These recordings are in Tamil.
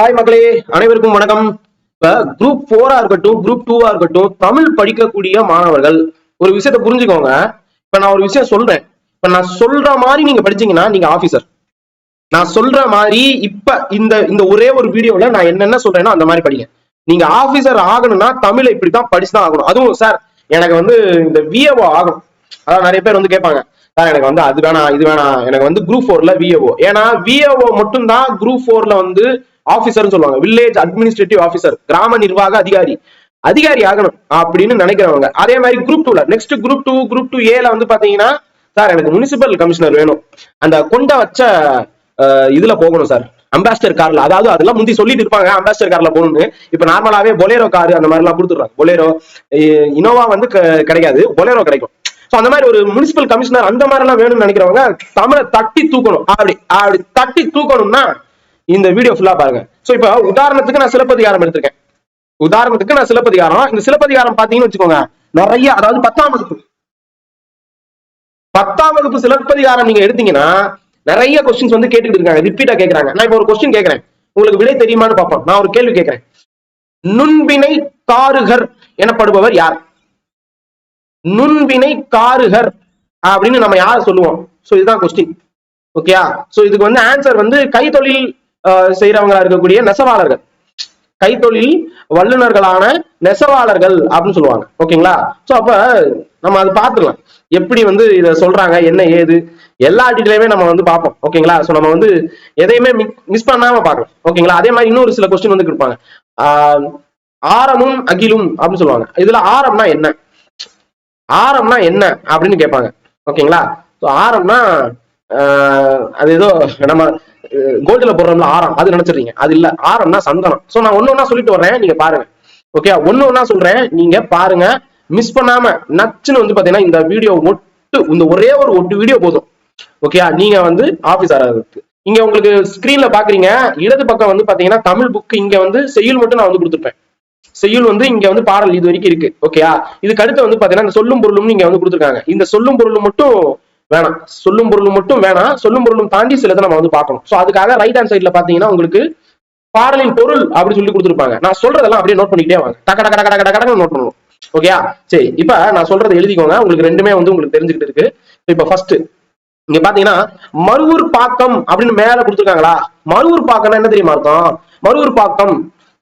ஹாய் மக்களே. அனைவருக்கும் வணக்கம். இப்ப குரூப் போரா இருக்கட்டும் குரூப் டூவா இருக்கட்டும் தமிழ் படிக்கக்கூடிய மாணவர்கள் ஒரு விஷயத்த புரிஞ்சுக்கோங்க. இப்ப நான் ஒரு விஷயம் சொல்றேன். இப்ப நான் சொல்ற மாதிரி நீங்க படிச்சீங்கன்னா நீங்க ஆஃபீஸர் நான் சொல்ற மாதிரி இப்ப இந்த இந்த ஒரே ஒரு வீடியோல நான் என்னென்ன சொல்றேனோ அந்த மாதிரி படிங்க. நீங்க ஆஃபீஸர் ஆகணும்னா தமிழை இப்படித்தான் படிச்சுதான் ஆகணும். அதுவும் சார் எனக்கு வந்து இந்த விஏஓ ஆகணும். அதான் நிறைய பேர் வந்து கேட்பாங்க. சார் எனக்கு வந்து அது வேணாம் இது வேணாம். எனக்கு வந்து குரூப் ஃபோர்ல விஏஓ ஏன்னா விஏஓ மட்டும்தான் குரூப் ஃபோர்ல வந்து ஆபீசர்னு சொல்லுவாங்க. வில்லேஜ் அட்மினிஸ்ட்ரேட்டிவ் ஆபீசர் கிராம நிர்வாக அதிகாரி. அதிகாரி ஆகணும் அப்படின்னு நினைக்கிறவங்க. அதே மாதிரி குரூப் டூல next group two group two ஏல வந்து பாத்தீங்கன்னா சார் எனக்கு முனிசிபல் கமிஷனர் வேணும். அந்த கொண்ட வச்ச இதுல போகணும் சார் அம்பாஸ்டர் கார்ல அதாவது அதெல்லாம் முந்தி சொல்லிட்டு இருப்பாங்க அம்பாஸ்டர் கார்ல போகணும்னு. இப்ப நார்மலாவே பொலேரோ கார் அந்த மாதிரி எல்லாம் கொடுத்துருவாங்க பொலேரோ இனோவா வந்து க- கிடைக்காது. பொலேரோ கிடைக்கும். சோ அந்த மாதிரி ஒரு முனிசிபல் கமிஷனர் அந்த மாதிரி எல்லாம் வேணும்னு நினைக்கிறவங்க தமிழை தட்டி தூக்கணும். அப்படி அப்படி தட்டி தூக்கணும்னா இந்த வீடியோ ஃபுல்லா பாருங்க. சோ இப்ப உதாரணத்துக்கு நான் சிலப்பதிகாரம் எடுத்திருக்கேன். உதாரணத்துக்கு நான் சிலப்பதிகாரம். இந்த சிலப்பதிகாரம் பாத்தீங்கன்னு வச்சுக்கோங்க நிறைய அதாவது பத்தாம் வகுப்பு. பத்தாம் வகுப்பு சிலப்பதிகாரம் நீங்க எடுத்தீங்கன்னா நிறைய கொஸ்டின்ஸ் வந்து கேட்டுக்கிட்டு இருக்காங்க. ரிப்பீட்டா கேக்குறாங்க. நான் இப்ப ஒரு கொஸ்டின் கேக்குறேன். உங்களுக்கு விடை தெரியுமான்னு பார்ப்போம். நான் ஒரு கேள்வி கேக்குறேன். நுண்பினை காருகர் எனப்படுபவர் யார்? நுண்வினை காருகர் அப்படின்னு நம்ம யார சொல்லுவோம்? சோ இதுதான் கொஸ்டின் ஓகேயா சோ இதுக்கு வந்து ஆன்சர் வந்து கைத்தொழில் செய்யறவங்களா இருக்கக்கூடிய நெசவாளர்கள். கைத்தொழில் வல்லுநர்களான நெசவாளர்கள் அப்படின்னு சொல்லுவாங்க. ஓகேங்களா? சோ அப்ப நம்ம அது பார்த்துக்கலாம். எப்படி வந்து இத சொல்றாங்க? என்ன ஏது? எல்லா டீட்டெயிலுமே நம்ம வந்து பார்ப்போம். ஓகேங்களா? சோ நம்ம வந்து எதையுமே மிஸ் பண்ணாம பார்க்கலாம். ஓகேங்களா? அதே மாதிரி இன்னொரு சில கொஸ்டின் வந்து கொடுப்பாங்க ஆரமும் அகிலும் அப்படின்னு சொல்லுவாங்க. இதுல ஆரம்னா என்ன? ஆரம்னா என்ன அப்படின்னு கேட்பாங்க. ஓகேங்களா? ஸோ ஆரம்னா ஆஹ், அது ஏதோ நம்ம கோல்டுல போடுறோம்ல ஆரம். அது நினைச்சிருக்கீங்க அது இல்ல. ஆரம்னா சந்தனம். ஸோ நான் ஒண்ணு சொல்லிட்டு வர்றேன். நீங்க பாருங்க. ஓகே ஒண்ணு ஒண்ணா சொல்றேன். நீங்க பாருங்க. மிஸ் பண்ணாம நச்சுன்னு வந்து பாத்தீங்கன்னா இந்த வீடியோ ஒட்டு இந்த ஒரே ஒரு ஒட்டு வீடியோ போதும். ஓகே நீங்க வந்து ஆபீஸ் ஆகிறதுக்கு இங்க உங்களுக்கு ஸ்கிரீன்ல பாக்குறீங்க. இடது பக்கம் வந்து பாத்தீங்கன்னா தமிழ் புக் இங்க வந்து செய்யுள் மட்டும் நான் வந்து கொடுத்துருப்பேன். செய்யுள் வந்து இங்க வந்து பாடல் இது வரைக்கும் இருக்கு. ஓகேயா இதுக்கு அடுத்து வந்து பாத்தீங்கன்னா இந்த சொல்லும் பொருளும் இங்க வந்து கொடுத்துருக்காங்க. இந்த சொல்லும் பொருளும் மட்டும் வேணாம். சொல்லும் பொருளும் மட்டும் வேணாம். சொல்லும் பொருளும் தாண்டி சிலதை நம்ம வந்து பார்க்கணும். ஸோ அதுக்காக ரைட் ஹேண்ட் சைட்ல பாத்தீங்கன்னா உங்களுக்கு பாடலின் பொருள் அப்படி சொல்லி கொடுத்துருப்பாங்க. நான் சொல்றதெல்லாம் அப்படியே நோட் பண்ணிக்கிட்டே வாங்க. டக்க டக்க டக்க டக்க டக நோட் பண்ணணும் ஓகேயா சரி இப்ப நான் சொல்றதை எழுதிக்கோங்க. உங்களுக்கு ரெண்டுமே வந்து உங்களுக்கு தெரிஞ்சுக்கிட்டு இருக்கு. இப்ப ஃபர்ஸ்ட் இங்க பாத்தீங்கன்னா மருவூர் பாக்கம் அப்படின்னு மேல கொடுத்துருக்காங்களா? மருவூர் பாக்கம்னா என்ன தெரியுமா இருக்கும் மருவூர் பாக்கம்.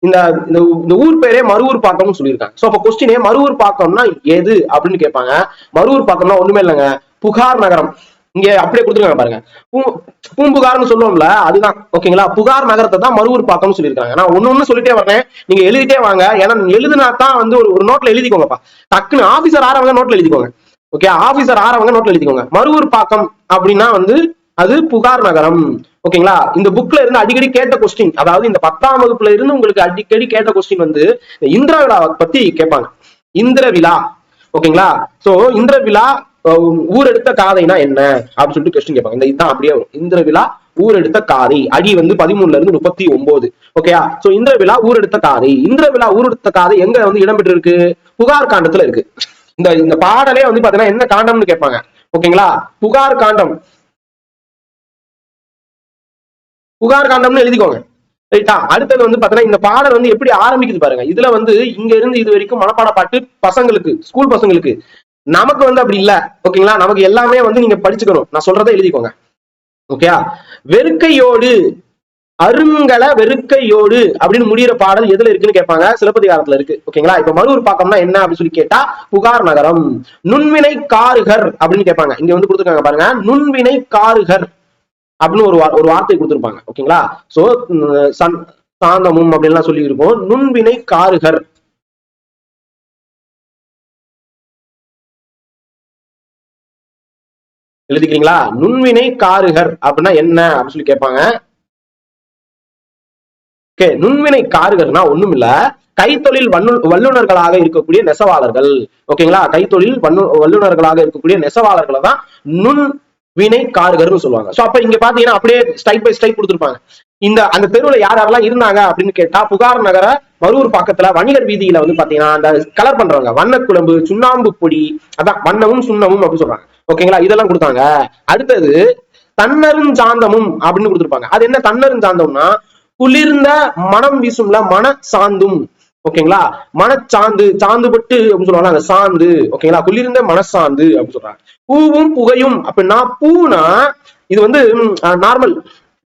இந்த இந்த இந்த ஊர் பேரே மருவூர் பாக்கம்னு சொல்லியிருக்காங்க. சோ அப்ப கொஸ்டினே மருவூர் பாக்கம்னா எது அப்படின்னு கேட்பாங்க. மருவூர் பாக்கம்னா ஒண்ணுமே இல்லைங்க. புகார் நகரம். இங்க அப்படியே கொடுத்துருக்காங்க பாருங்க. பூ- பூம்புகார்னு சொல்லுவோம்ல அதுதான். ஓகேங்களா? புகார் நகரத்தை தான் மறுவூர் பாக்கம்னு சொல்லியிருக்காங்க. நான் ஒண்ணு ஒண்ணு சொல்லிட்டே வரேன். நீங்க எழுதிட்டே வாங்க. ஏன்னா எழுதுனா தான் வந்து ஒரு ஒரு நோட்ல எழுதிக்கோங்கப்பா. டக்குன்னு ஆபீசர் ஆறவங்க நோட்ல எழுதிக்கோங்க. ஓகே ஆபீசர் ஆறவங்க நோட்ல எழுதிக்கோங்க. மருவூர் பாக்கம் அப்படின்னா வந்து அது புகார் நகரம். ஓகேங்களா? இந்த புக்ல இருந்து அடிக்கடி கேட்ட கொஸ்டின் அதாவது இந்த பத்தாம் வகுப்புல இருந்து உங்களுக்கு அடிக்கடி கேட்ட கொஸ்டின் வந்து இந்த இந்திர விழாவை பத்தி கேட்பாங்க. இந்திர விழா ஓகேங்களா? சோ இந்திர விழா ஊரெடுத்த காதைனா என்ன? அப்படின்னு சொல்லிட்டு கொஸ்டின் கேட்பாங்க. இந்த இதுதான் அப்படியே வரும். இந்திர விழா ஊரெடுத்த காதை. அடி வந்து பதிமூணுல இருந்து முப்பத்தி ஒன்பது ஓகேயா சோ இந்திர விழா ஊரெடுத்த காதை. இந்திர விழா ஊரெடுத்த காதை எங்க வந்து இடம்பெற்று இருக்கு புகார் காண்டத்துல இருக்கு. இந்த இந்த பாடலே வந்து பாத்தீங்கன்னா என்ன காண்டம்னு கேட்பாங்க. ஓகேங்களா புகார் காண்டம். புகார் காண்டம்னு எழுதிக்கோங்க. ரைட்டா? அடுத்தது வந்து பாத்தீங்கன்னா இந்த பாடல் வந்து எப்படி ஆரம்பிக்குது பாருங்க. இதுல வந்து இங்க இருந்து இது வரைக்கும் மனப்பாட பாட்டு பசங்களுக்கு ஸ்கூல் பசங்களுக்கு நமக்கு வந்து அப்படி இல்ல. ஓகேங்களா? நமக்கு எல்லாமே வந்து நீங்க படிச்சுக்கணும். நான் சொல்றதை எழுதிக்கோங்க. ஓகேயா? வெறுக்கையோடு அருங்கல வெறுக்கையோடு அப்படின்னு முடியிற பாடல் எதுல இருக்குன்னு கேட்பாங்க? சிலப்பதிகாரத்துல இருக்கு. ஓகேங்களா? இப்ப மறுவர் பாக்கம்னா என்ன அப்படின்னு சொல்லி கேட்டா புகார் நகரம். நுண்வினை காருகர் அப்படின்னு கேட்பாங்க. இங்க வந்து கொடுத்துருக்காங்க பாருங்க. நுண்வினை காருகர் அப்படின்னு ஒரு ஒரு வார்த்தை கொடுத்துருப்பாங்க. ஓகேங்களா? சோ சாந்தமும் அப்படின்லாம் சொல்லி இருக்கும் நுண்வினை காருகர். எழுதிக்கிறீங்களா? நுண்வினை காருகர் அப்படின்னா என்ன அப்படின்னு சொல்லி கேட்பாங்க. ஓகே நுண்வினை காருகர்னா ஒண்ணும் இல்ல கைத்தொழில் வல்லு வல்லுநர்களாக இருக்கக்கூடிய நெசவாளர்கள். ஓகேங்களா கைத்தொழில் வன்னு- வல்லுநர்களாக இருக்கக்கூடிய நெசவாளர்களை தான் நுண் வினை காருகர்னு சொல்லுவாங்க. சோ அப்ப இங்க பாத்தீங்கன்னா அப்படியே ஸ்டைப் பை ஸ்டைப் கொடுத்துருப்பாங்க. இந்த அந்த தெருவுல யார் யாரெல்லாம் இருந்தாங்க அப்படின்னு கேட்டா புகார் நகர மருவூர் பக்கத்துல வணிகர் வீதியில வந்து பாத்தீங்கன்னா அந்த கலர் பண்றவங்க வண்ணக்குழம்பு சுண்ணாம்பு பொடி அதான் வண்ணமும் சுண்ணமும் அப்படின்னு சொல்றாங்க. ஓகேங்களா இதெல்லாம் கொடுத்தாங்க. அடுத்தது தன்னரும் சாந்தமும் அப்படின்னு கொடுத்துருப்பாங்க. அது என்ன தன்னரும் சாந்தம்னா குளிர்ந்த மனம் வீசும்ல மன சாந்தும் ஓகேங்களா? மனச்சாந்து சாந்துபட்டு அப்படின்னு சொல்லுவாங்க அந்த சாந்து ஓகேங்களா? குளிர்ந்த மனசாந்து அப்படின்னு சொல்றாங்க. பூவும் புகையும் அப்படின்னா பூனா இது வந்து நார்மல்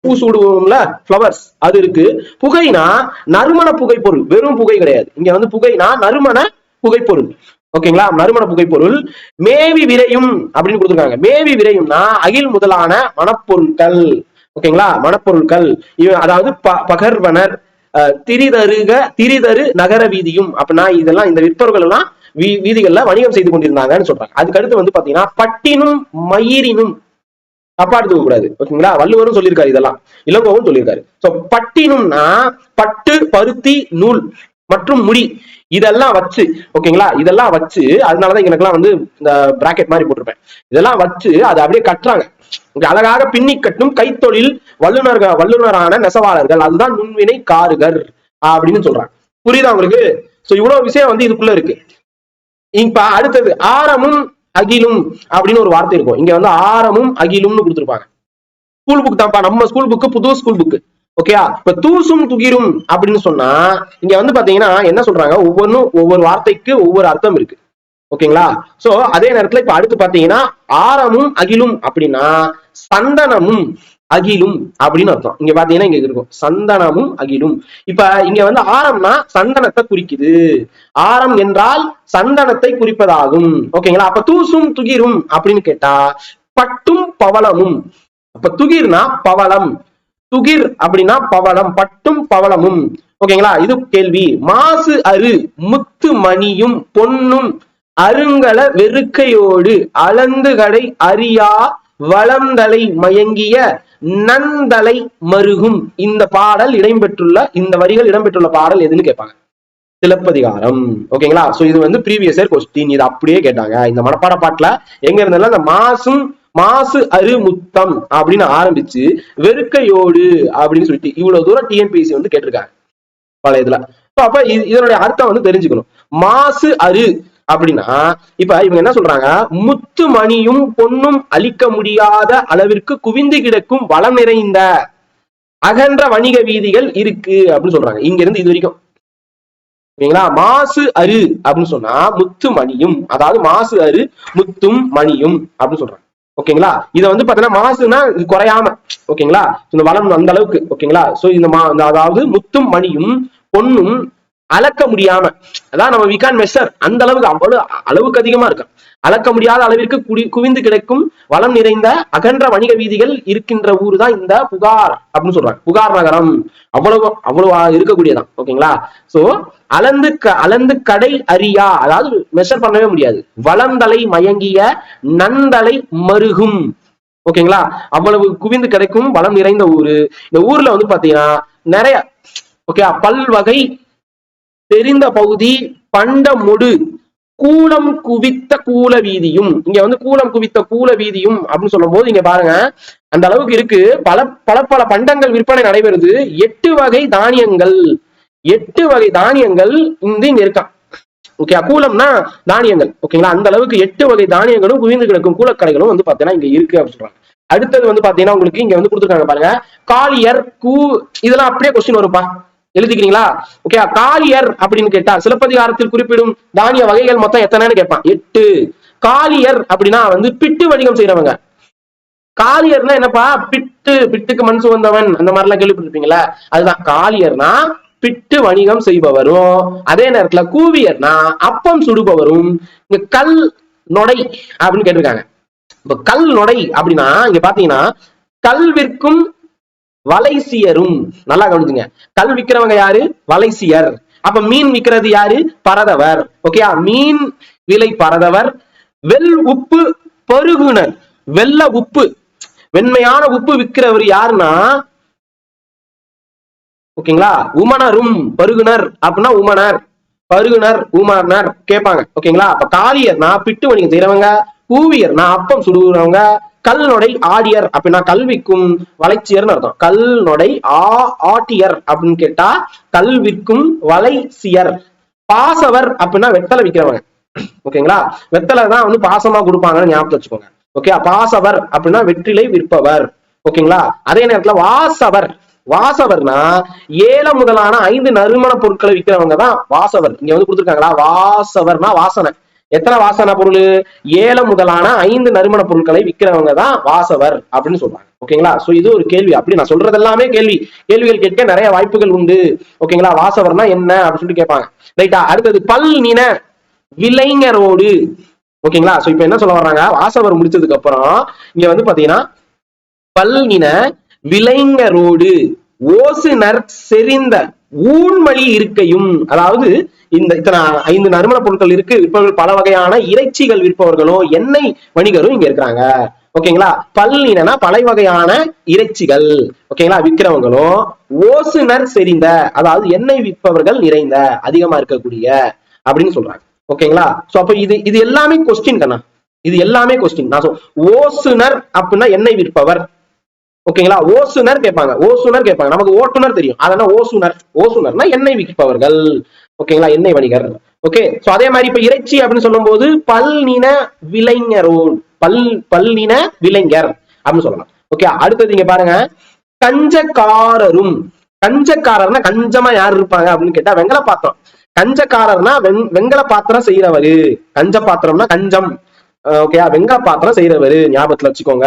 பூ சூடுவோம்ல ஃப்ளவர்ஸ் அது இருக்கு. புகைனா நறுமண புகைப்பொருள். வெறும் புகை கிடையாது. இங்க வந்து புகைனா நறுமண புகைப்பொருள். ஓகேங்களா? நறுமண புகைப்பொருள். மேவி விரையும் அப்படின்னு கொடுத்துருக்காங்க. மேவி விரையும்னா அகில் முதலான மணப்பொருட்கள் ஓகேங்களா? மனப்பொருட்கள். இவன் அதாவது ப- பகர்வனர் திரிதருக திரிதரு நகர வீதியும். அப்படின்னா இதெல்லாம் இந்த விற்பவர்கள் எல்லாம் வீ- வீதிகள்ல வணிகம் செய்து கொண்டிருந்தாங்கன்னு சொல்றாங்க. அதுக்கு அடுத்து வந்து பாத்தீங்கன்னா பட்டினும் மயிரினும் தப்பா எடுத்துக்க கூடாது ஓகேங்களா? வள்ளுவரும் சொல்லியிருக்காரு இதெல்லாம். இளங்கோவும் சொல்லியிருக்காரு. சோ பட்டினும்னா பட்டு பருத்தி நூல் மற்றும் முடி. இதெல்லாம் வச்சு ஓகேங்களா? இதெல்லாம் வச்சு அதனாலதான் எனக்குலாம் வந்து இந்த பிராக்கெட் மாதிரி போட்டிருப்பேன். இதெல்லாம் வச்சு அதை அப்படியே கட்டுறாங்க. அழகாக பின்னி கட்டும் கைத்தொழில் வல்லுநர்கள் வல்லுநரான நெசவாளர்கள் அதுதான் நுண்வினை காருகர் அப்படின்னு சொல்றாங்க. புரியுதா உங்களுக்கு? சோ இவ்வளவு விஷயம் வந்து இதுக்குள்ள இருக்கு. இப்ப அடுத்தது ஆரமும் அகிலும் அப்படின்னு ஒரு வார்த்தை இருக்கும். இங்க வந்து ஆரமும் அகிலும்னு கொடுத்திருப்பாங்க. ஸ்கூல் புக் தான்ப்பா நம்ம ஸ்கூல் புக்கு புது ஸ்கூல் புக்கு ஓகேயா இப்ப தூசும் துகிரும் அப்படின்னு சொன்னா இங்க வந்து பாத்தீங்கன்னா என்ன சொல்றாங்க? ஒவ்வொன்றும் ஒவ்வொரு வார்த்தைக்கு ஒவ்வொரு அர்த்தம் இருக்கு. ஓகேங்களா சோ அதே நேரத்துல இப்ப அடுத்து பாத்தீங்கன்னா ஆரமும் அகிலும் அப்படின்னா சந்தனமும். அகிலும் அப்படின்னு அர்த்தம். இங்க பாத்தீங்கன்னா இங்க இருக்கும். சந்தனமும் அகிலும். இப்ப இங்க வந்து ஆரம்னா சந்தனத்தை குறிக்குது. ஆரம் என்றால் சந்தனத்தை குறிப்பதாகும். ஓகேங்களா? அப்ப தூசும் துகிரும் அப்படின்னு கேட்டா பட்டும் பவளமும். அப்ப துகிர்னா பவளம். துகிர் அப்படின்னா பவளம் பட்டும் பவளமும். ஓகேங்களா? இது கேள்வி. மாசு அரு முத்து மணியும் பொன்னும் அருங்கல வெறுக்கையோடு அளந்துகடை அறியா வளந்தலை மயங்கிய நந்தலை மருகும். இந்த பாடல் இடம்பெற்றுள்ள இந்த வரிகள் இடம்பெற்றுள்ள பாடல் எதுன்னு கேட்பாங்க. சிலப்பதிகாரம். ஓகேங்களா? சோ இது வந்து ப்ரீவியஸ் இயர் கொஸ்டின் இது அப்படியே கேட்டாங்க. இந்த மனப்பாட பாட்டுல எங்க இருந்தாலும் அந்த மாசும் மாசு அரு முத்தம் அப்படின்னு ஆரம்பிச்சு வெறுக்கையோடு அப்படின்னு சொல்லிட்டு இவ்வளவு தூரம் டிஎன்பிஎஸ்சி வந்து கேட்டிருக்காங்க. பழைய இதுல. அப்ப இது- இதனுடைய அர்த்தம் வந்து தெரிஞ்சுக்கணும். மாசு அரு அப்படின்னா இப்ப இவங்க என்ன சொல்றாங்க? முத்து மணியும் பொன்னும் அழிக்க முடியாத அளவிற்கு குவிந்து கிடக்கும் வளம் நிறைந்த அகன்ற வணிக வீதிகள் இருக்கு அப்படின்னு சொல்றாங்க. இங்க இருந்து இது வரைக்கும். சரிங்களா மாசு அரு அப்படின்னு சொன்னா முத்து மணியும் அதாவது மாசு அரு முத்தும் மணியும் அப்படின்னு சொல்றாங்க. ஓகேங்களா? இதை வந்து பாத்தீங்கன்னா மாசுனா இது குறையாம ஓகேங்களா? இந்த வளம் அந்த அளவுக்கு ஓகேங்களா? சோ இந்த மா இந்த அதாவது முத்தும் மணியும் பொன்னும் அளக்க முடியாம அதான் நம்ம விகான் மெஷர் அந்த அளவுக்கு அவ்வளவு அளவுக்கு அதிகமா இருக்கும் அளக்க முடியாத அளவிற்கு குடி குவிந்து கிடைக்கும் வளம் நிறைந்த அகன்ற வணிக வீதிகள் இருக்கின்ற ஊர் தான் இந்த புகார் அப்படின்னு சொல்றாங்க. புகார் நகரம். அவ்வளவு அவ்வளவு இருக்கக்கூடியதான். ஓகேங்களா? சோ அளந்து க- அளந்து கடை அறியா அதாவது மெஷர் பண்ணவே முடியாது. வளந்தலை மயங்கிய நந்தலை மருகும். ஓகேங்களா? அவ்வளவு குவிந்து கிடைக்கும் வளம் நிறைந்த ஊரு. இந்த ஊர்ல வந்து பாத்தீங்கன்னா நிறைய ஓகே பல்வகை தெரிந்த பகுதி பண்டமுடு கூலம் குவித்த கூல வீதியும். இங்க வந்து கூலம் குவித்த கூல வீதியும் அப்படின்னு சொல்லும் போது இங்க பாருங்க அந்த அளவுக்கு இருக்கு. பல பல பல பண்டங்கள் விற்பனை நடைபெறுது. எட்டு வகை தானியங்கள். எட்டு வகை தானியங்கள் இந்த இங்க இருக்கான் ஓகே கூலம்னா தானியங்கள். ஓகேங்களா அந்த அளவுக்கு எட்டு வகை தானியங்களும் குவிந்து கிடக்கும் கூலக்கடைகளும் வந்து பாத்தீங்கன்னா இங்க இருக்கு அப்படின்னு சொல்றாங்க. அடுத்தது வந்து பாத்தீங்கன்னா உங்களுக்கு இங்க வந்து கொடுத்துருக்காங்க பாருங்க. காளியர் கூ இதெல்லாம் அப்படியே கொஸ்டின் வரும்பா எழுதிக்கிறீங்களா? ஓகே காளியர் அப்படின்னு கேட்டா சிலப்பதிகாரத்தில் குறிப்பிடும் தானிய வகைகள் மொத்தம் எத்தனைன்னு கேட்பான். எட்டு. காளியர் அப்படின்னா வந்து பிட்டு வணிகம் செய்யறவங்க காளியர்னா என்னப்பா? பிட்டு பிட்டுக்கு மண் சுவந்தவன் அந்த மாதிரி எல்லாம் கேள்விப்பட்டிருப்பீங்களா அதுதான். காளியர்னா பிட்டு வணிகம் செய்பவரும். அதே நேரத்துல கூவியர்னா அப்பம் சுடுபவரும். இங்க கல் நொடை அப்படின்னு கேட்டிருக்காங்க. இப்ப கல் நொடை அப்படின்னா இங்க பாத்தீங்கன்னா கல் விற்கும் வலைசியரும். நல்லா கவனிச்சுங்க. கல் விக்கிறவங்க யாரு? வலைசியர். அப்ப மீன் விக்கிறது யாரு? பரதவர். ஓகேயா மீன் விலை பரதவர். வெல் உப்பு பருகுனர். வெள்ள உப்பு. வெண்மையான உப்பு விக்கிறவர் யாருன்னா? ஓகேங்களா உமனரும். பருகுனர். அப்படின்னா உமனர். பருகுனர் உமனர் கேட்பாங்க. ஓகேங்களா அப்ப காளியர்னா பிட்டு வணிகம் செய்யறவங்க கூவியர்னா அப்பம் சுடுறவங்க கல்நொடை ஆடியர் அப்படின்னா கல்விக்கும் வளைச்சியர்னு அர்த்தம். கல்நொடை ஆ ஆட்டியர் அப்படின்னு கேட்டா கல்விக்கும் வளைசியர் பாசவர் அப்படின்னா வெத்தலை விக்கிறவங்க. ஓகேங்களா? வெத்தலை தான் வந்து பாசமா கொடுப்பாங்கன்னு ஞாபகம் வச்சுக்கோங்க. ஓகே? பாசவர் அப்படின்னா வெற்றிலை விற்பவர். ஓகேங்களா? அதே நேரத்துல வாசவர். வாசவர்னா ஏல முதலான ஐந்து நறுமண பொருட்களை விற்கிறவங்க தான் வாசவர். இங்க வந்து கொடுத்துருக்காங்களா? வாசவர்னா வாசனை. எத்தனை வாசன பொருள்? ஏல முதலான ஐந்து நறுமண பொருட்களை விற்கிறவங்க தான் வாசவர் அப்படின்னு சொல்றாங்க. ஓகேங்களா? சோ இது ஒரு கேள்வி. அப்படி நான் சொல்றது எல்லாமே கேள்வி. கேள்விகள் கேட்க நிறைய வாய்ப்புகள் உண்டு. ஓகேங்களா? வாசவர்னா என்ன? அப்படின்னு சொல்லிட்டு கேட்பாங்க. ரைட்டா அடுத்தது பல் நின விலைஞரோடு. ஓகேங்களா? சோ இப்ப என்ன சொல்ல வர்றாங்க? வாசவர் முடிச்சதுக்கு அப்புறம் இங்க வந்து பாத்தீங்கன்னா பல்லின விலைஞரோடு ஓசுனர் செறிந்த ஊன்மலி இருக்கையும் அதாவது இந்த இத்தனை ஐந்து நறுமண பொருட்கள் இருக்கு விற்பவர்கள் பல வகையான இறைச்சிகள் விற்பவர்களும் எண்ணெய் வணிகரும் இங்க இருக்கிறாங்க. ஓகேங்களா? பல்லினா பல வகையான இறைச்சிகள். ஓகேங்களா? விற்கிறவங்களும் ஓசுனர் செறிந்த அதாவது எண்ணெய் விற்பவர்கள் நிறைந்த அதிகமா இருக்கக்கூடிய அப்படின்னு சொல்றாங்க. ஓகேங்களா? சோ அப்ப இது இது எல்லாமே கொஸ்டின் கண்ணா. இது எல்லாமே கொஸ்டின் நான் சொல் ஓசுனர் அப்படின்னா எண்ணெய் விற்பவர். ஓகேங்களா? ஓசுனர் கேட்பாங்க. ஓசுனர் கேட்பாங்க. நமக்கு ஓட்டுநர் தெரியும். அதனால ஓசுனர்? ஓசுனர்னா எண்ணெய் விற்பவர்கள் ஓகேங்களா? எண்ணெய் வணிகர். ஓகே? சோ அதே மாதிரி இப்ப இறைச்சி அப்படின்னு சொல்லும்போது பல்நின விலைஞரோன். பல் பல்லின விலைஞர் அப்படின்னு சொல்லலாம். ஓகே? அடுத்தது இங்க பாருங்க. கஞ்சக்காரரும். கஞ்சக்காரர்னா கஞ்சமா யார் இருப்பாங்க அப்படின்னு கேட்டா வெங்கல பாத்திரம் கஞ்சக்காரர்னா வெங் வெங்கல பாத்திரம் செய்யறவரு கஞ்ச பாத்திரம்னா கஞ்சம் ஓகேயா? வெங்கல பாத்திரம் செய்யறவரு ஞாபகத்துல வச்சுக்கோங்க.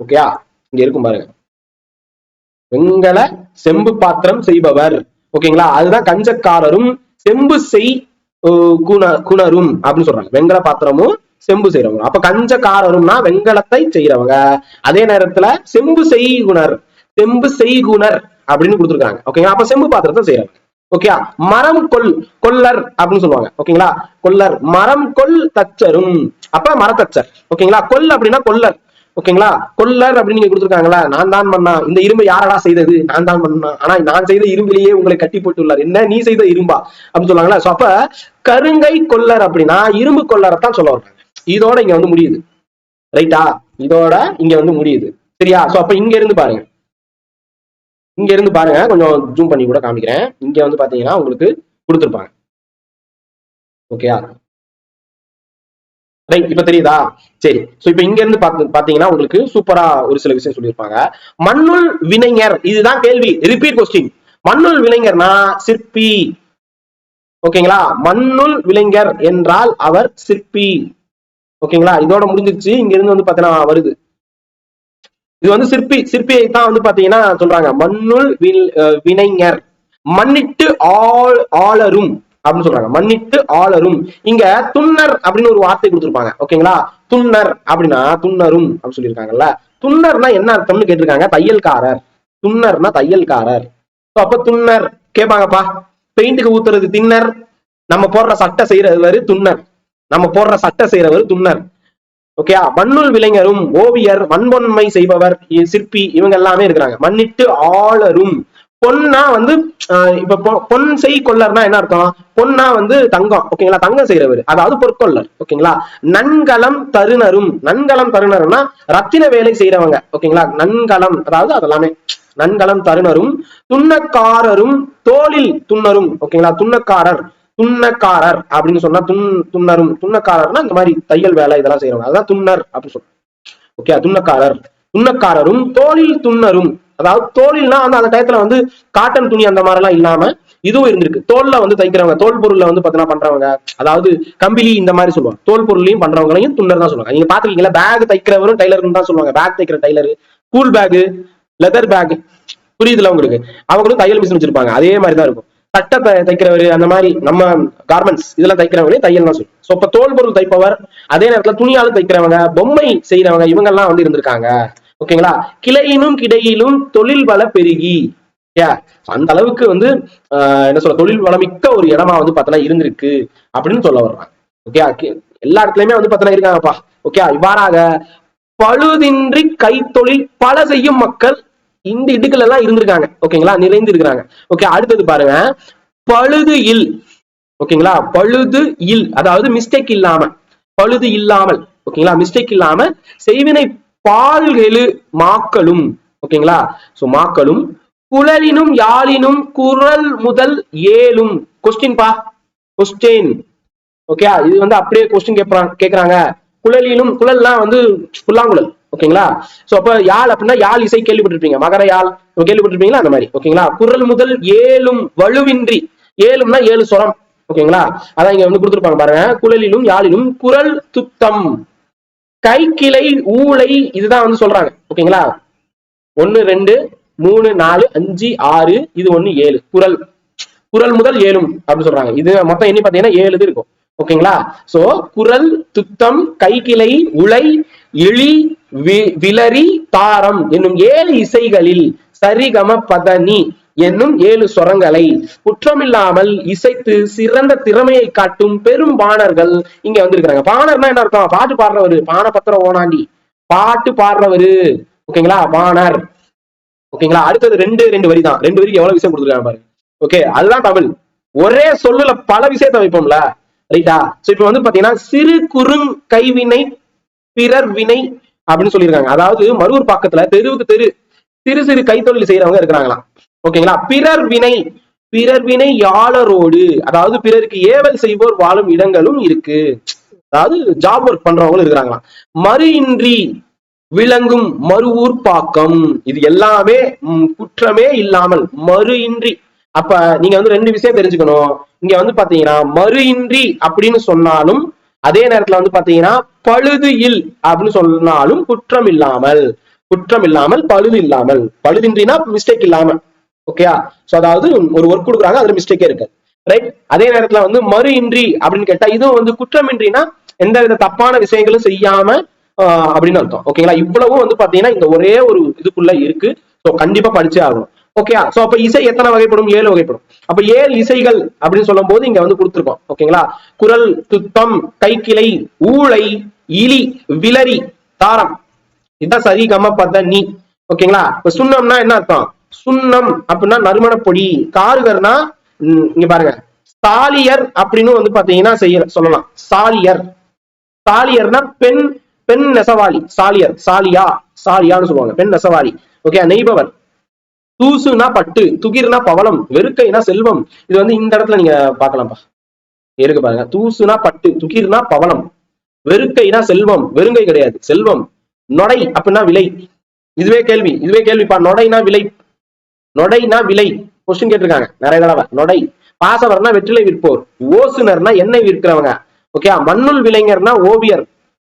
ஓகேயா? இங்க இருக்கும் பாருங்க. வெங்கல செம்பு பாத்திரம் செய்பவர். ஓகேங்களா? அதுதான் கஞ்சக்காரரும் செம்பு செய் குண குணரும் அப்படின்னு சொல்றாங்க. வெங்கல பாத்திரமும் செம்பு செய்யறவங்க அப்ப கஞ்சக்காரரும்னா வெங்கலத்தை செய்யறவங்க அதே நேரத்துல செம்பு செய்குணர் செம்பு செய்குணர் அப்படின்னு கொடுத்துருக்காங்க. ஓகேங்களா? அப்ப செம்பு பாத்திரத்தை செய்யறவங்க ஓகே மரம் கொல் கொல்லர் அப்படின்னு சொல்லுவாங்க. ஓகேங்களா? கொல்லர். மரம் கொல் தச்சரும். அப்ப மரத்தச்சர். ஓகேங்களா? கொல் அப்படின்னா கொல்லர். ஓகேங்களா? கொல்லர் அப்படின்னு நீங்க கொடுத்துருக்காங்களா? நான் தான் பண்ணா. இந்த இரும்பு யாரடா செய்தது? நான் தான் பண்ணா. ஆனா நான் செய்த இரும்பிலேயே உங்களை கட்டி போட்டு உள்ளார் என்ன? நீ செய்த இரும்பா? அப்படின்னு சொல்லுவாங்களா? சோ அப்ப கருங்கை கொல்லர் அப்படின்னா இரும்பு கொல்லரைத்தான் சொல்ல வர்றாங்க. இதோட இங்க வந்து முடியுது. ரைட்டா இதோட இங்க வந்து முடியுது. சரியா? சோ அப்ப இங்க இருந்து பாருங்க. இங்க இருந்து பாருங்க. கொஞ்சம் ஜூம் பண்ணி கூட காமிக்கிறேன். இங்க வந்து பாத்தீங்கன்னா உங்களுக்கு கொடுத்துருப்பாங்க. ஓகேயா ரைட் இப்ப தெரியுதா? சரி. சோ இப்ப இங்க இருந்து பாத்து பாத்தீங்கன்னா உங்களுக்கு சூப்பரா ஒரு சில விஷயம் சொல்லியிருப்பாங்க. மண்ணுள் வினைஞர் இதுதான் கேள்வி. ரிப்பீட் கொஸ்டின் மண்ணுள் விளைஞர்னா சிற்பி. ஓகேங்களா? மண்ணுள் விளைஞர் என்றால் அவர் சிற்பி. ஓகேங்களா? இதோட முடிஞ்சிருச்சு. இங்க இருந்து வந்து பாத்தீங்கன்னா வருது. இது வந்து சிற்பி சிற்பியை தான் வந்து பாத்தீங்கன்னா சொல்றாங்க. மண்ணுள் வினைஞர். மண்ணிட்டு ஆள் ஆளரும். அப்படின்னு சொல்றாங்க. மன்னித்து ஆளரும். இங்க துன்னர் அப்படின்னு ஒரு வார்த்தை கொடுத்துருப்பாங்க. ஓகேங்களா? துன்னர் அப்படின்னா துன்னரும் அப்படின்னு சொல்லியிருக்காங்கல்ல. துன்னர்னா என்ன அர்த்தம்னு கேட்டிருக்காங்க? தையல்காரர். துன்னர்னா தையல்காரர். அப்ப துன்னர் கேட்பாங்கப்பா. பெயிண்ட்டுக்கு ஊத்துறது தின்னர். நம்ம போடுற சட்டை செய்யறவர் துன்னர். நம்ம போடுற சட்டை செய்யறவர் துன்னர். ஓகேயா? மண்ணுள் விளைஞரும் ஓவியர் மண்பொன்மை செய்பவர் இ- சிற்பி இவங்க எல்லாமே இருக்கிறாங்க. மன்னிட்டு ஆளரும். பொன்னா வந்து ஆஹ் இப்ப பொ- பொன் செய் கொள்ளர்னா என்ன அர்த்தம்? பொன்னா வந்து தங்கம் ஓகேங்களா தங்கம் செய்யறவர் அதாவது பொற்கொள்ளர் ஓகேங்களா நன்கலம் தருணரும். நன்கலம் தருணரும்னா ரத்தின வேலை செய்யறவங்க ஓகேங்களா நன்கலம் அதாவது அதெல்லாமே. நன்கலம் தருணரும் துண்ணக்காரரும் தோளில் துன்னரும் ஓகேங்களா துண்ணக்காரர் துண்ணக்காரர் அப்படின்னு சொன்னா துண் துண்ணரும் துண்ணக்காரர்னா இந்த மாதிரி தையல் வேலை இதெல்லாம் செய்யறவங்க அதான் துண்ணர் அப்படின்னு சொல்றோம் ஓகே துண்ணக்காரர் துண்ணக்காரரும் தோளில் துண்ணரும். அதாவது தோலில்னா வந்து அந்த டயத்துல வந்து காட்டன் துணி அந்த மாதிரி எல்லாம் இல்லாம இதுவும் இருந்திருக்கு. தோல்ல வந்து தைக்கிறவங்க தோல் பொருள்ல வந்து பாத்தீங்கன்னா பண்றவங்க அதாவது கம்பிலி இந்த மாதிரி சொல்லுவாங்க. தோல் பொருளையும் பண்றவங்களையும் துண்டர் தான் சொல்லுவாங்க. நீங்க பாத்துக்கீங்களா பேக் தைக்கிறவரும் டைலர்னு தான் சொல்லுவாங்க. பேக் தைக்கிற tailor cool bag leather bag புரியுதுல உங்களுக்கு? அவங்களும் தையல் மிஷின் வச்சிருப்பாங்க. அதே மாதிரி தான் இருக்கும். சட்டை தைக்கிறவர் அந்த மாதிரி நம்ம கார்மெண்ட்ஸ் இதெல்லாம் தைக்கிறவங்களே தையல் தான் சொல்லுவோம் ஸோ இப்போ தோல் பொருள் தைப்பவர் அதே நேரத்தில் துணியாலும் தைக்கிறவங்க பொம்மை செய்யறவங்க இவங்கெல்லாம் வந்து இருந்திருக்காங்க. ஓகேங்களா? கிளையிலும் கிடையிலும் தொழில் வள பெருகி. அந்த அளவுக்கு வந்து ஆஹ், என்ன சொல்ற தொழில் வளமிக்க ஒரு இடமா வந்து பாத்தீங்கன்னா இருந்திருக்கு அப்படின்னு சொல்ல வர்றாங்க. ஓகே எல்லா இடத்துலயுமே வந்து பாத்தீங்கன்னா இருக்காங்கப்பா. ஓகே இவ்வாறாக பழுதின்றி கைத்தொழில் பல செய்யும் மக்கள் இந்த இடுக்கல் எல்லாம் இருந்திருக்காங்க. ஓகேங்களா? நிறைந்து இருக்கிறாங்க ஓகே அடுத்தது பாருங்க. பழுது இல். ஓகேங்களா? பழுது இல். அதாவது மிஸ்டேக் இல்லாம. பழுது இல்லாமல். ஓகேங்களா? மிஸ்டேக் இல்லாம செய்வினை பால்கெழு மாக்களும். ஓகேங்களா? சோ மாக்களும். குழலினும் யாழினும் குரல் முதல் ஏழும். கொஸ்டின் பா? கொஸ்டின் ஓகே இது வந்து அப்படியே கொஸ்டின் கேட்கறாங்க கேக்குறாங்க. குழலிலும் குழல்லாம் வந்து புல்லாங்குழல். ஓகேங்களா? சோ அப்ப யாழ் அப்படின்னா யாழ் இசை கேள்விப்பட்டிருப்பீங்க. மகர யாழ். கேள்விப்பட்டிருப்பீங்களா? அந்த மாதிரி. ஓகேங்களா? குரல் முதல் ஏழும் வலுவின்றி. ஏழும்னா ஏழு சொரம். ஓகேங்களா? அதான் இங்க வந்து கொடுத்துருப்பாங்க பாருங்க. குழலிலும் யாழிலும் குரல் துத்தம். கைக்கிளை ஊளை இதுதான் வந்து சொல்றாங்க. ஓகேங்களா? ஒன்னு ரெண்டு மூணு நாலு அஞ்சு ஆறு இது ஒண்ணு ஏழு. குரல். குரல் முதல் ஏழும் அப்படின்னு சொல்றாங்க. இது மொத்தம் என்ன பாத்தீங்கன்னா ஏழு இது இருக்கும். ஓகேங்களா? சோ குரல் துத்தம் கைகிளை உலை இழி வி- விலரி தாரம் என்னும் ஏழு இசைகளில் சரிகம பதனி. என்னும் ஏழு சொரங்களை. குற்றமில்லாமல் இசைத்து சிறந்த திறமையை காட்டும் பெரும் பாணர்கள் இங்க வந்திருக்கிறாங்க. பாணர்னா என்ன அர்த்தம்? பாட்டு பாடுறவரு பான பத்திரம் ஓனாண்டி. பாட்டு பாடுறவரு. ஓகேங்களா? பாணர். ஓகேங்களா? அடுத்தது ரெண்டு ரெண்டு வரி தான் ரெண்டு வரிக்கு எவ்வளவு விஷயம் கொடுத்துருக்காங்க பாருங்க. ஓகே அதுதான் தமிழ். ஒரே சொல்லுல பல விஷயத்தை வைப்போம்ல. ரைட்டா? சோ இப்ப வந்து பாத்தீங்கன்னா சிறு குறுங் கைவினை பிறர் வினை அப்படின்னு சொல்லியிருக்காங்க. அதாவது மருவூர் பக்கத்துல தெருவுக்கு தெரு சிறு சிறு கைத்தொழில் செய்யறவங்க இருக்கிறாங்களாம். ஓகேங்களா? பிறர் வினை பிறர் வினை யாளரோடு அதாவது பிறருக்கு ஏவல் செய்வோர் வாழும் இடங்களும் இருக்கு. அதாவது ஜாப் ஒர்க் பண்றவங்களும் இருக்கிறாங்களா மறு இன்றி விளங்கும் மறுவூர் பாக்கம் இது எல்லாமே குற்றமே இல்லாமல் மறு இன்றி அப்ப நீங்க வந்து ரெண்டு விஷயம் தெரிஞ்சுக்கணும். இங்க வந்து பாத்தீங்கன்னா மறு இன்றி அப்படின்னு சொன்னாலும் அதே நேரத்துல வந்து பாத்தீங்கன்னா பழுது இல் அப்படின்னு சொன்னாலும் குற்றம் இல்லாமல் குற்றம் இல்லாமல் பழுது இல்லாமல். பழுதின்றினா மிஸ்டேக் இல்லாமல் ஓகேயா சோ அதாவது ஒரு ஒர்க் கொடுக்குறாங்க அதுல மிஸ்டேக்கே இருக்கு. ரைட் அதே நேரத்துல வந்து மறு இன்றி அப்படின்னு கேட்டா இதுவும் வந்து குற்றமின்றினா எந்த வித தப்பான விஷயங்களும் செய்யாம ஆஹ் அப்படின்னு அர்த்தம். ஓகேங்களா இவ்வளவும் வந்து பாத்தீங்கன்னா இந்த ஒரே ஒரு இதுக்குள்ள இருக்கு. சோ கண்டிப்பா படிச்சே ஆகணும். ஓகேயா சோ அப்ப இசை எத்தனை வகைப்படும்? ஏழு வகைப்படும். அப்ப ஏழு இசைகள் அப்படின்னு சொல்லும் போது இங்க வந்து கொடுத்துருக்கோம். ஓகேங்களா குரல் துத்தம் கைக்கிளை ஊளை இலி விலரி தாரம். இதுதான் சரி கம பத்த நீ. ஓகேங்களா இப்ப சுண்ணம்னா என்ன அர்த்தம்? சுண்ணம் அப்படின்னா நறுமண பொடி. காருகர்னா இங்க பாருங்க. சாலியர் அப்படின்னு வந்து பாத்தீங்கன்னா செய்ய சொல்லலாம். சாலியர். சாலியர்னா பெண் பெண் நெசவாளி. சாலியர். சாலியா. சாலியான்னு சொல்லுவாங்க. பெண் நெசவாளி. ஓகே நெய்பவர். தூசுனா பட்டு துகிர்னா பவளம் வெறுக்கைனா செல்வம். இது வந்து இந்த இடத்துல நீங்க பாக்கலாம்ப்பா இருக்கு பாருங்க. தூசுனா பட்டு துகிர்னா பவளம் வெறுக்கைனா செல்வம். வெறுங்கை கிடையாது. செல்வம். நொடை அப்படின்னா விலை. இதுவே கேள்வி. இதுவே கேள்விப்பா. நொடைனா விலை. நொடைனா விலை. கொஸ்டின் கேட்டிருக்காங்க. நிறைய தடவை. நொடை. பாசவர்னா வெற்றிலை விற்போர். ஓசுனர்னா எண்ணெய் விற்கிறவங்க. ஓகே மண்ணுள் விலைஞர்னா ஓவியர்.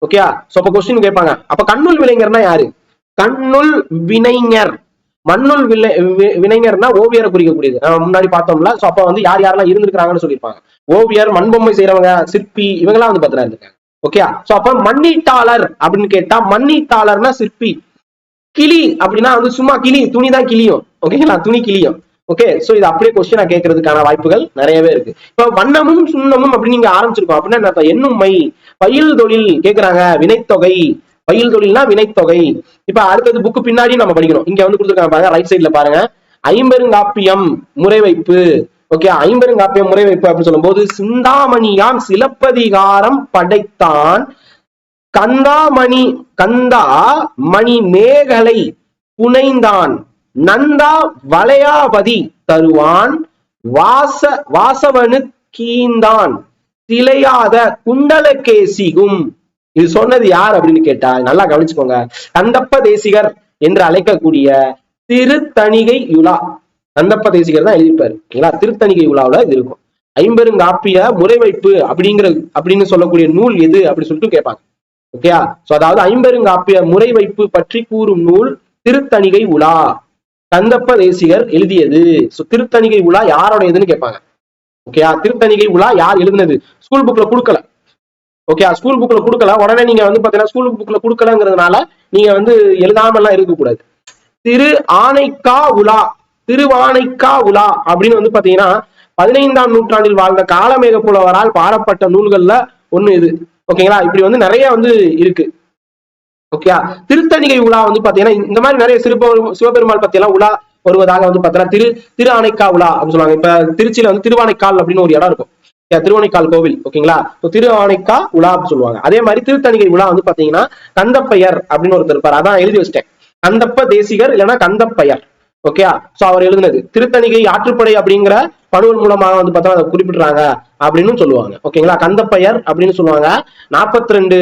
ஓகே சோ அப்ப கொஸ்டின் கேட்பாங்க. அப்ப கண்ணுள் விலைஞர்னா யாரு? கண்ணுள் வினைஞர். மண்ணுள் விலை வி- வினைஞர்னா ஓவியரை குறிக்கக்கூடியது. நம்ம முன்னாடி பார்த்தோம்ல. சோ அப்ப வந்து யார் யாரெல்லாம் இருந்திருக்கிறாங்கன்னு சொல்லியிருப்பாங்க. ஓவியர் மண்பொம்மை செய்யறவங்க சிற்பி இவங்கெல்லாம் வந்து பாத்துறா இருந்திருக்காங்க. ஓகே சோ அப்ப மண்ணீட்டாளர் அப்படின்னு கேட்டா மண்ணீட்டாளர்னா சிற்பி. கிளி அப்படின்னா வந்து சும்மா கிளி துணி தான் கிளியும் ஓகேங்களா துணி கிளியும் ஓகே சோ இது அப்படியே கொஸ்டினா கேட்கறதுக்கான வாய்ப்புகள் நிறையவே இருக்கு. இப்ப வண்ணமும் சுண்ணமும் அப்படின்னு நீங்க ஆரம்பிச்சிருக்கோம். அப்படின்னா என்ன மை பயில் தொழில் கேக்குறாங்க. வினைத்தொகை. பயில் தொழில்னா வினைத்தொகை. இப்ப அடுத்தது புக்கு பின்னாடி நம்ம படிக்கணும். இங்க வந்து கொடுத்துருக்காங்க பாருங்க ரைட் சைடுல பாருங்க. ஐம்பெருங்காப்பியம் முறை வைப்பு. ஓகே ஐம்பெருங்காப்பியம் முறை வைப்பு அப்படின்னு சொல்லும்போது சிந்தாமணியாம் சிலப்பதிகாரம் படைத்தான். கந்தாமணி கந்தா மணி மேகலை புனைந்தான். நந்தா வளையாபதி தருவான். வாச வாசவனு கீந்தான். திளையாத குண்டலகேசிகும். இது சொன்னது யார் அப்படின்னு கேட்டா நல்லா கவனிச்சுக்கோங்க. கந்தப்ப தேசிகர் என்று அழைக்கக்கூடிய திருத்தணிகை யுலா. கந்தப்ப தேசிகர் தான் எழுதியிருப்பாரு. ஓகேங்களா திருத்தணிகை உலாவுல இது இருக்கும். ஐம்பெருங்காப்பிய முறைவைப்பு அப்படிங்கிற அப்படின்னு சொல்லக்கூடிய நூல் எது அப்படின்னு சொல்லிட்டு கேட்பாங்க. ஓகேயா சோ அதாவது ஐம்பெருங்காப்பிய முறை வைப்பு பற்றி கூறும் நூல் திருத்தணிகை உலா. கந்தப்ப தேசிகர் எழுதியது. சோ திருத்தணிகை உலா யாரோடையதுன்னு கேட்பாங்க. ஓகேயா திருத்தணிகை உலா யார் எழுதுனது? ஸ்கூல் புக்ல கொடுக்கல. ஓகே? ஸ்கூல் புக்ல கொடுக்கல. உடனே நீங்க வந்து பாத்தீங்கன்னா ஸ்கூல் புக்ல கொடுக்கலங்கிறதுனால நீங்க வந்து எழுதாம எல்லாம் இருக்கக்கூடாது. திரு ஆனைக்கா உலா. திருவானைக்கா உலா அப்படின்னு வந்து பாத்தீங்கன்னா பதினைந்தாம் நூற்றாண்டில் வாழ்ந்த காலமேக புலவரால் பாடப்பட்ட நூல்கள்ல ஒண்ணு இது. ஓகேங்களா? இப்படி வந்து நிறைய வந்து இருக்கு. ஓகேயா? திருத்தணிகை உலா வந்து பாத்தீங்கன்னா இந்த மாதிரி நிறைய சிறுப சிவபெருமாள் பத்தி எல்லாம் உலா வருவதாக வந்து பாத்தீங்கன்னா திரு திரு ஆனைக்கா உலா அப்படின்னு சொல்லுவாங்க. இப்ப திருச்சியில வந்து திருவானைக்கால் அப்படின்னு ஒரு இடம் இருக்கும். Yeah, திருவானைக்கால் கோவில். ஓகேங்களா? இப்போ திரு ஆணைக்கா உலா அப்படின்னு சொல்லுவாங்க. அதே மாதிரி திருத்தணிகை உலா வந்து பாத்தீங்கன்னா கந்தப்பையர் அப்படின்னு ஒருத்தர் இருப்பார். அதான் எழுதி வச்சிட்டேன். கந்தப்ப தேசிகர் இல்லைன்னா கந்தப்பையர். ஓகே சோ அவர் எழுதுனது திருத்தணிகை ஆற்றுப்படை அப்படிங்கிற பணுவல் மூலமாக வந்து பார்த்தா அதை குறிப்பிடுறாங்க அப்படின்னு சொல்லுவாங்க. ஓகேங்களா கந்தப்பயர் அப்படின்னு சொல்லுவாங்க. நாற்பத்தி ரெண்டு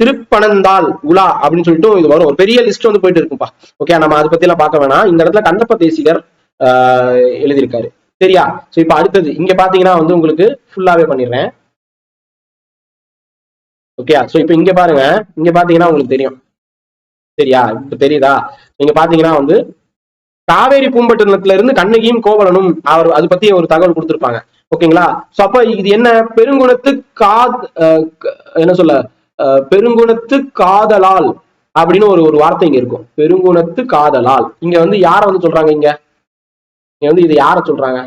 திருப்பனந்தாள் உலா அப்படின்னு சொல்லிட்டு இது வரும். ஒரு பெரிய லிஸ்ட் வந்து போயிட்டு இருக்கும்பா. ஓகே நம்ம அதை பத்தி எல்லாம் பார்க்க வேணாம். இந்த இடத்துல கந்தப்ப தேசிகர் ஆஹ், எழுதியிருக்காரு. சரியா? சோ இப்ப அடுத்தது இங்க பாத்தீங்கன்னா வந்து உங்களுக்கு ஃபுல்லாவே பண்ணிடுறேன். ஓகே சோ இப்போ இங்க பாருங்க. இங்க பாத்தீங்கன்னா உங்களுக்கு தெரியும். சரியா? இப்ப தெரியுதா? நீங்க பாத்தீங்கன்னா வந்து காவேரி பூம்பட்டினத்துல இருந்து கண்ணகியும் கோவலனும் அவர் அது பத்தி ஒரு தகவல் கொடுத்திருப்பாங்க. ஓகேங்களா? சோ அப்ப இது என்ன? பெருங்குணத்து காத் என்ன சொல்ல? பெருங்குணத்து காதலால் அப்படின்னு ஒரு ஒரு வார்த்தை இங்க இருக்கும். பெருங்குணத்து காதலால். இங்க வந்து யார வந்து சொல்றாங்க இங்க? இங்க வந்து இது யார சொல்றாங்க?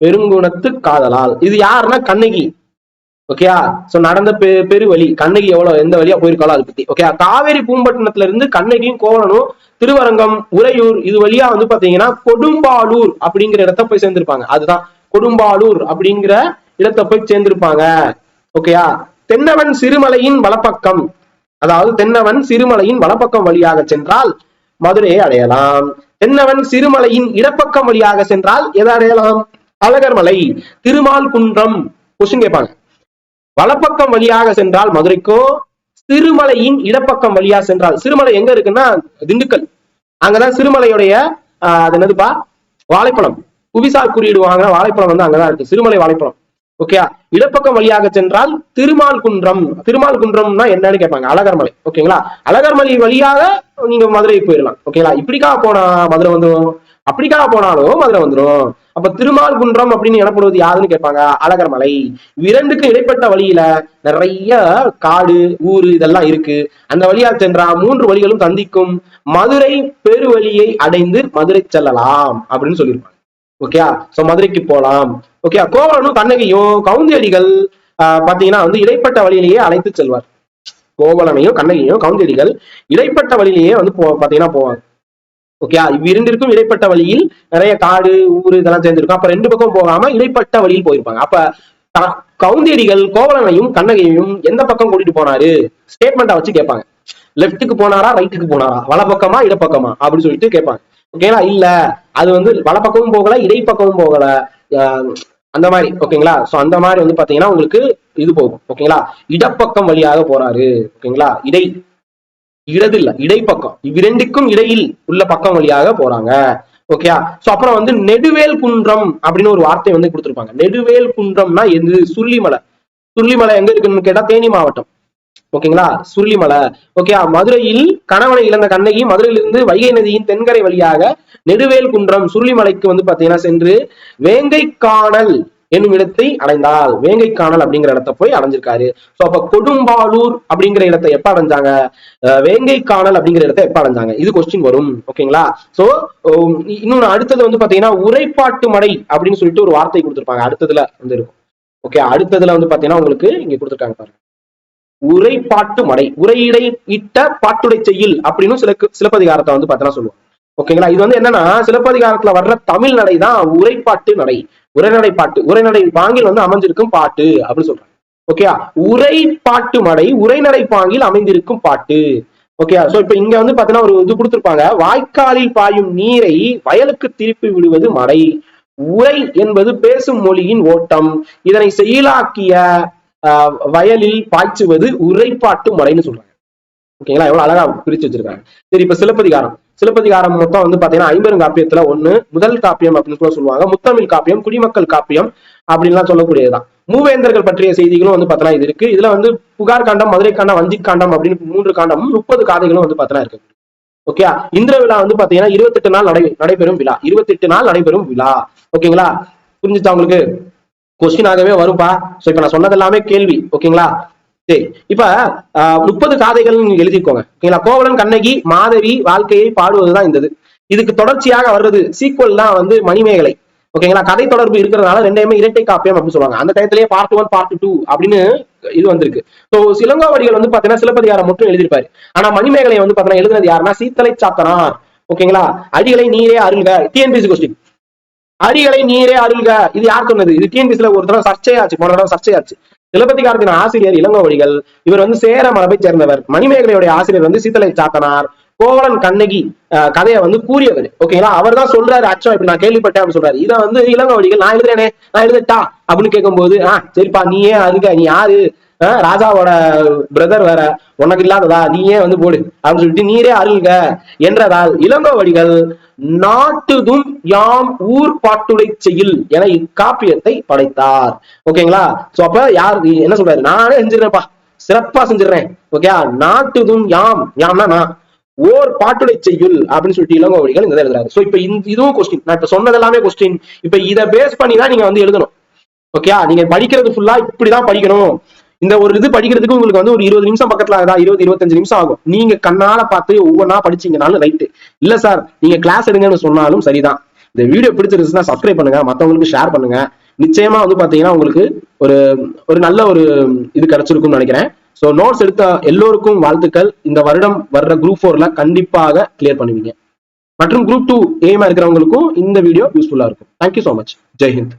பெருங்குணத்து காதலால். இது யாருன்னா கண்ணகி. ஓகேயா? சோ நடந்த பெ பெருவழி கண்ணகி எவ்வளவு எந்த வழியா போயிருக்காளோ அதை பத்தி. ஓகே காவேரி பூம்பட்டினத்துல இருந்து கண்ணகியும் கோவலனும் திருவரங்கம் உறையூர் இது வழியா வந்து பாத்தீங்கன்னா கொடும்பாலூர் அப்படிங்கிற இடத்த போய் சேர்ந்திருப்பாங்க. அதுதான் கொடும்பாலூர் அப்படிங்கிற இடத்த போய் சேர்ந்திருப்பாங்க. ஓகேயா தென்னவன் சிறுமலையின் வலப்பக்கம். அதாவது தென்னவன் சிறுமலையின் வலப்பக்கம் வழியாக சென்றால் மதுரையை அடையலாம். தென்னவன் சிறுமலையின் இடப்பக்கம் வழியாக சென்றால் எதை அடையலாம்? அழகர்மலை திருமால் குன்றம். கொஸ்டின் கேட்பாங்க. வலப்பக்கம் வழியாக சென்றால் மதுரைக்கோ சிறுமலையின் இடப்பக்கம் வழியா சென்றால். சிறுமலை எங்க இருக்குன்னா திண்டுக்கல். அங்கதான் சிறுமலையுடைய அது என்னதுப்பா? வாழைப்பழம். புவிசார் குறியீடு வாங்கின வாழைப்பழம் வந்து அங்கதான் இருக்கு. சிறுமலை வாழைப்பழம். ஓகே இடப்பக்கம் வழியாக சென்றால் திருமால் குன்றம் திருமால் குன்றம்னா என்னன்னு கேட்பாங்க. அழகர்மலை. ஓகேங்களா? அழகர்மலை வழியாக நீங்க மதுரைக்கு போயிடலாம் ஓகேங்களா? இப்படிக்கா போனா மதுரை வந்து அப்படிக்காக போனாலும் மதுரை வந்துடும் அப்ப திருமால் குன்றம் அப்படின்னு எனப்படுவது யாருன்னு கேட்பாங்க? அழகர்மலை இரண்டுக்கு இடைப்பட்ட வழியில நிறைய காடு ஊரு இதெல்லாம் இருக்கு. அந்த வழியா சென்றா மூன்று வழிகளும் சந்திக்கும் மதுரை பெருவழியை அடைந்து மதுரை செல்லலாம் அப்படின்னு சொல்லியிருப்பாங்க. ஓகே சோ மதுரைக்கு போலாம். ஓகே கோவலனும் கண்ணகியும் கவுந்தியடிகள் பாத்தீங்கன்னா வந்து இடைப்பட்ட வழியிலேயே அழைத்து செல்வார். கோவலனையும் கண்ணகியும் கவுந்தியடிகள் இடைப்பட்ட வழியிலேயே வந்து பாத்தீங்கன்னா போவாங்க. ஓகே இவ்விரண்டிற்கும் இடைப்பட்ட வழியில் நிறைய காடு ஊர் இதெல்லாம் சேர்ந்திருக்கும். அப்ப ரெண்டு பக்கம் போகாம இடைப்பட்ட வழியில் போயிருப்பாங்க. அப்ப க- கோவலனையும் கண்ணகையையும் எந்த பக்கம் கூட்டிட்டு போனாரு? ஸ்டேட்மெண்டா வச்சு கேட்பாங்க. லெஃப்ட்டுக்கு போனாரா ரைட்டுக்கு போனாரா? வலப்பக்கமா இடப்பக்கமா? அப்படின்னு சொல்லிட்டு கேட்பாங்க. ஓகேங்களா இல்ல. அது வந்து வலப்பக்கமும் போகல இடைப்பக்கமும் போகல. ஆஹ் அந்த மாதிரி. ஓகேங்களா சோ அந்த மாதிரி வந்து பாத்தீங்கன்னா உங்களுக்கு இது போகும். ஓகேங்களா இடப்பக்கம் வழியாக போறாரு. ஓகேங்களா இடை இடது இல்ல இடைப்பக்கம் இவ்விரண்டுக்கும் இடையில் உள்ள பக்கம் வழியாக போறாங்க. ஓகேயா சோ அப்புறம் வந்து நெடுவேல் குன்றம் அப்படின்னு ஒரு வார்த்தை வந்து கொடுத்துருப்பாங்க. நெடுவேல் குன்றம்னா எது? சுள்ளிமலை. சுள்ளிமலை எங்க இருக்குன்னு கேட்டா தேனி மாவட்டம். ஓகேங்களா? சுள்ளிமலை. ஓகே மதுரையில் கணவனை இழந்த கண்ணகி மதுரையிலிருந்து வைகை நதியின் தென்கரை வழியாக நெடுவேல் குன்றம் சுள்ளிமலைக்கு வந்து பாத்தீங்கன்னா சென்று வேங்கை காணல் என்னும் இடத்தை அடைந்தால் வேங்கை காணல் அப்படிங்கிற இடத்த போய் அடைஞ்சிருக்காரு. சோ அப்ப கொடும்பாலூர் அப்படிங்கிற இடத்தை எப்ப அடைஞ்சாங்க? வேங்கை காணல் அப்படிங்கிற இடத்தை எப்ப அடைஞ்சாங்க? இது கொஸ்டின் வரும். ஓகேங்களா? சோ இன்னொன்னு அடுத்தது வந்து பாத்தீங்கன்னா உரைப்பாட்டு மடை அப்படின்னு சொல்லிட்டு ஒரு வார்த்தை கொடுத்திருப்பாங்க. அடுத்ததுல வந்து இருக்கும். ஓகே அடுத்ததுல வந்து பாத்தீங்கன்னா உங்களுக்கு இங்க கொடுத்துருக்காங்க பாருங்க. உரைப்பாட்டு மடை உரையிடை இட்ட பாட்டுடை செய்யில் அப்படின்னு சில சிலப்பதிகாரத்தை வந்து பார்த்தீங்கன்னா சொல்லுவோம் ஓகேங்களா? இது வந்து என்னன்னா சிலப்பதிகாரத்துல வர்ற தமிழ் நடை தான் உரைப்பாட்டு நடை. உரைநடை பாட்டு உரைநடை பாங்கில் வந்து அமைஞ்சிருக்கும் பாட்டு அப்படின்னு சொல்றாங்க. உரை பாட்டு மடை உரைநடை பாங்கில் அமைந்திருக்கும் பாட்டு. ஓகே சோ இப்ப இங்க வந்து பாத்தீங்கன்னா ஒரு இது கொடுத்திருப்பாங்க. வாய்க்காலில் பாயும் நீரை வயலுக்கு திருப்பி விடுவது மடை. உரை என்பது பேசும் மொழியின் ஓட்டம். இதனை செயலாக்கிய ஆஹ், வயலில் பாய்ச்சுவது உரைப்பாட்டு மடைன்னு சொல்றாங்க. ஓகேங்களா எவ்வளவு அழகா பிரிச்சு வச்சிருக்காங்க. சரி இப்ப சிலப்பதிகாரம். சிலப்பதிகாரம் மொத்தம் வந்து பாத்தீங்கன்னா ஐம்பெரும் காப்பியத்துல ஒண்ணு முதல் காப்பியம் அப்படின்னு கூட சொல்லுவாங்க. முத்தமிழ் காப்பியம் குடிமக்கள் காப்பியம் அப்படின்லாம் சொல்லக்கூடியதுதான். மூவேந்தர்கள் பற்றிய செய்திகளும் வந்து பாத்தீங்கன்னா இது இருக்கு. இதுல வந்து புகார் காண்டம் மதுரை காண்டம் வஞ்சி காண்டம் அப்படின்னு மூன்று காண்டமும் முப்பது காதைகளும் வந்து பாத்தீங்கன்னா இருக்கு. ஓகே இந்திர விழா வந்து பாத்தீங்கன்னா இருபத்தெட்டு நாள் நடை நடைபெறும் விழா. இருபத்தெட்டு நாள் நடைபெறும் விழா. ஓகேங்களா புரிஞ்சுச்சா உங்களுக்கு? கொஸ்டினாகவே வரும்பா. சோ இப்ப நான் சொன்னது எல்லாமே கேள்வி ஓகேங்களா சரி இப்ப ஆஹ், முப்பது காதைகள் நீங்க எழுதிக்கோங்க. ஓகேங்களா கோவலன் கண்ணகி மாதவி வாழ்க்கையை பாடுவதுதான் இந்தது. இதுக்கு தொடர்ச்சியாக வர்றது சீக்வல் தான் வந்து மணிமேகலை. ஓகேங்களா கதை தொடர்பு இருக்கிறதுனால ரெண்டையுமே இரட்டை காப்பியம் அப்படின்னு சொல்லுவாங்க. அந்த டயத்திலேயே பார்ட் ஒன் பார்ட் டூ அப்படின்னு இது வந்திருக்கு. ஸோ சிலங்கோவடிகள் வந்து பாத்தீங்கன்னா சிலப்பதிகாரம் மட்டும் எழுதியிருப்பாரு. ஆனா மணிமேகலை வந்து பாத்தீங்கன்னா எழுதுனது யாருன்னா சீத்தலை சாத்தனார். ஓகேங்களா அடிகளை நீரே அருள்க. டிஎன்பிசி கொஸ்டின் அடிகளை நீரே அருள்க. இது யார் சொன்னது? இது டிஎன்பிசில ஒரு தடவை சர்ச்சையாச்சு போன தடவை சர்ச்சையாச்சு. சிலப்பதிகாரத்தின் ஆசிரியர் இளங்கோவடிகள் இவர் வந்து சேர மரபை சேர்ந்தவர். மணிமேகலையுடைய ஆசிரியர் வந்து சீத்தலை சாத்தனார். கோவலன் கண்ணகி கதையை வந்து கூறியவர். ஓகேங்களா அவர் தான் சொல்றாரு அச்சம் இப்படி நான் கேள்விப்பட்டேன் அப்படின்னு சொல்றாரு. இதை வந்து இளங்கோவடிகள் நான் எழுதுறேனே நான் எழுதட்டா? அப்படின்னு கேட்கும்போது ஆஹ் சரிப்பா நீ ஏன் இருக்க நீ யாரு? ராஜாவோட பிரதர் வேற. உனக்கு இல்லாததா? நீ ஏன் வந்து போடு. அப்படின்னு சொல்லிட்டு நீரே அருள்க என்றதால் இளங்கோவடிகள் நாட்டுதும் யாம் ஊர் பாட்டுடை செய்யுள் என இக்காப்பியத்தை படைத்தார். ஓகேங்களா சோ அப்ப யார் என்ன சொல்றாரு? நானே செஞ்சிடறேன்ப்பா. சிறப்பா செஞ்சிடறேன். ஓகே நாட்டுதும் யாம் யாம்னா நான். ஓர் பாட்டுடை செய்யுள் அப்படின்னு சொல்லிட்டு இளங்கோவடிகள் இங்க எழுதுறாரு. சோ இப்ப இதுவும் கொஸ்டின் நான் இப்ப சொன்னது எல்லாமே கொஸ்டின் இப்ப இத பேஸ் பண்ணி தான் நீங்க வந்து எழுதணும். ஓகே நீங்க படிக்கிறது ஃபுல்லா இப்படிதான் படிக்கணும். இந்த ஒரு இது படிக்கிறதுக்கு உங்களுக்கு வந்து ஒரு இருபது நிமிஷம் பக்கத்துல ஆகுதா? இருபது இருபத்தஞ்சு நிமிஷம் ஆகும். நீங்க கண்ணால பார்த்து ஒவ்வொன்றா படிச்சீங்கனாலும் ரைட்டு இல்ல சார் நீங்க கிளாஸ் எடுங்கன்னு சொன்னாலும் சரிதான். இந்த வீடியோ பிடிச்சிருந்துச்சுன்னா சப்ஸ்கிரைப் பண்ணுங்க. மத்தவங்களுக்கு ஷேர் பண்ணுங்க. நிச்சயமா வந்து பாத்தீங்கன்னா உங்களுக்கு ஒரு ஒரு நல்ல ஒரு இது கிடைச்சிருக்கும்னு நினைக்கிறேன். ஸோ நோட்ஸ் எடுத்த எல்லோருக்கும் வாழ்த்துக்கள். இந்த வருடம் வர்ற குரூப் ஃபோர்ல கண்டிப்பாக கிளியர் பண்ணுவீங்க. மற்றும் குரூப் டூ எய்மா இருக்கிறவங்களுக்கும் இந்த வீடியோ யூஸ்ஃபுல்லா இருக்கும். தேங்க்யூ ஸோ மச் ஜெய்ஹிந்த்